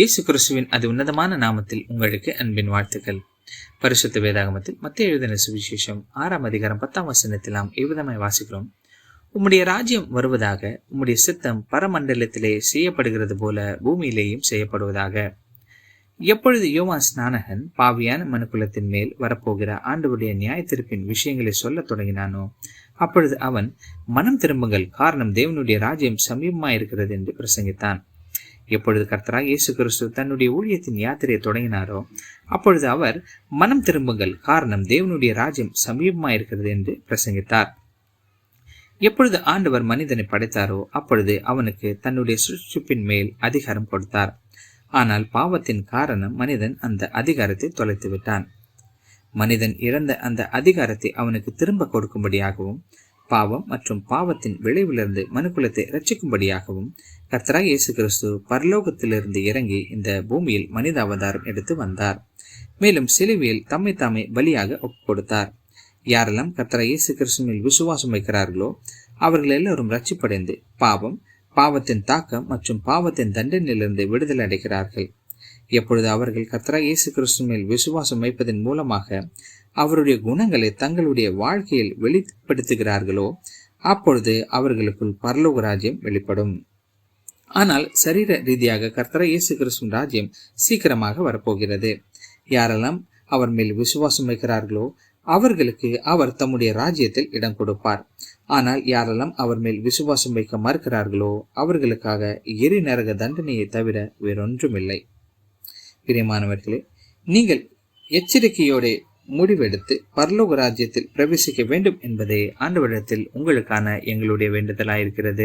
இயேசு கிறிஸ்துவின் அது உன்னதமான நாமத்தில் உங்களுக்கு அன்பின் வாழ்த்துக்கள். பரிசுத்த வேதாகமத்தில் மத்திய எழுதின சுவிசேஷம் ஆறாம் அதிகாரம் பத்தாம் வசனத்தில் நாம் இவ்விதமாய் வாசிக்கிறோம். உம்முடைய ராஜ்யம் வருவதாக உம்முடைய சித்தம் பரமண்டலத்திலே செய்யப்படுகிறது போல பூமியிலேயும் செய்யப்படுவதாக. எப்பொழுது யோவான் ஸ்நானகன் பாவியான மனுக்குலத்தின் மேல் வரப்போகிற ஆண்டவருடைய நியாய திருப்பின் விஷயங்களை சொல்லத் தொடங்கினானோ அப்பொழுது அவன் மனம் திரும்புங்கள் காரணம் தேவனுடைய ராஜ்யம் சமீபமாயிருக்கிறது என்று பிரசங்கித்தான். எப்பொழுது கர்த்தராக இயேசு கிறிஸ்து தன்னுடைய ஊழியத்தின் யாத்திரையை தொடங்கினாரோ அப்பொழுது அவர் மனம் திரும்புங்கள் காரணம் தேவனுடைய ராஜ்யம் சமீபமாயிருக்கிறது என்று பிரசங்கித்தார். எப்பொழுது ஆண்டவர் மனிதனை படைத்தாரோ அப்பொழுது அவனுக்கு தன்னுடைய சுற்றுப்பின் மேல் அதிகாரம் கொடுத்தார். ஆனால் பாவத்தின் காரணம் மனிதன் அந்த அதிகாரத்தை தொலைத்து விட்டான் மனிதன் இழந்த அந்த அதிகாரத்தை அவனுக்கு திரும்ப கொடுக்கும்படியாகவும் பாவம் மற்றும் பாவத்தின் விளைவிலிருந்து மனுக்குலத்தை ரட்சிக்கும்படியாகவும் கர்த்தராக இயேசு கிறிஸ்து பரலோகத்திலிருந்து இறங்கி இந்த பூமியில் மனித அவதாரம் எடுத்து வந்தார். மேலும் சிலுவையில் தம்மை தாமே பலியாக ஒப்பு கொடுத்தார் யாரெல்லாம் கர்த்தரா இயேசு கிறிஸ்துவில் விசுவாசம் வைக்கிறார்களோ அவர்கள் எல்லோரும் ரட்சிப்படைந்து பாவம் பாவத்தின் தாக்கம் மற்றும் பாவத்தின் தண்டனையிலிருந்து விடுதலை அடைகிறார்கள். எப்பொழுது அவர்கள் கர்த்தரா இயேசு கிறிஸ்துவில் விசுவாசம் வைப்பதன் மூலமாக அவருடைய குணங்களை தங்களுடைய வாழ்க்கையில் வெளிப்படுத்துகிறார்களோ அப்பொழுது அவர்களுக்குள் பரலோக ராஜ்யம் வெளிப்படும். ஆனால் சரீர ரீதியாக கர்த்தர இயேசு கிறிஸ்துவின் ராஜ்யம் சீக்கிரமாக வரப்போகிறது. யாரெல்லாம் அவர் மேல் விசுவாசம் வைக்கிறார்களோ அவர்களுக்கு அவர் தம்முடைய ராஜ்யத்தில் இடம் கொடுப்பார். ஆனால் யாரெல்லாம் அவர் மேல் விசுவாசம் வைக்க மறுக்கிறார்களோ அவர்களுக்காக எரி நரக தண்டனையை தவிர வேறொன்றுமில்லை. பிரியமானவர்களே நீங்கள் எச்சரிக்கையோட முடிவெடுத்து பரலோக ராஜ்யத்தில் பிரவேசிக்க வேண்டும் என்பதே ஆண்டவரிடத்தில் உங்களுக்கான எங்களுடைய வேண்டுதலாயிருக்கிறது.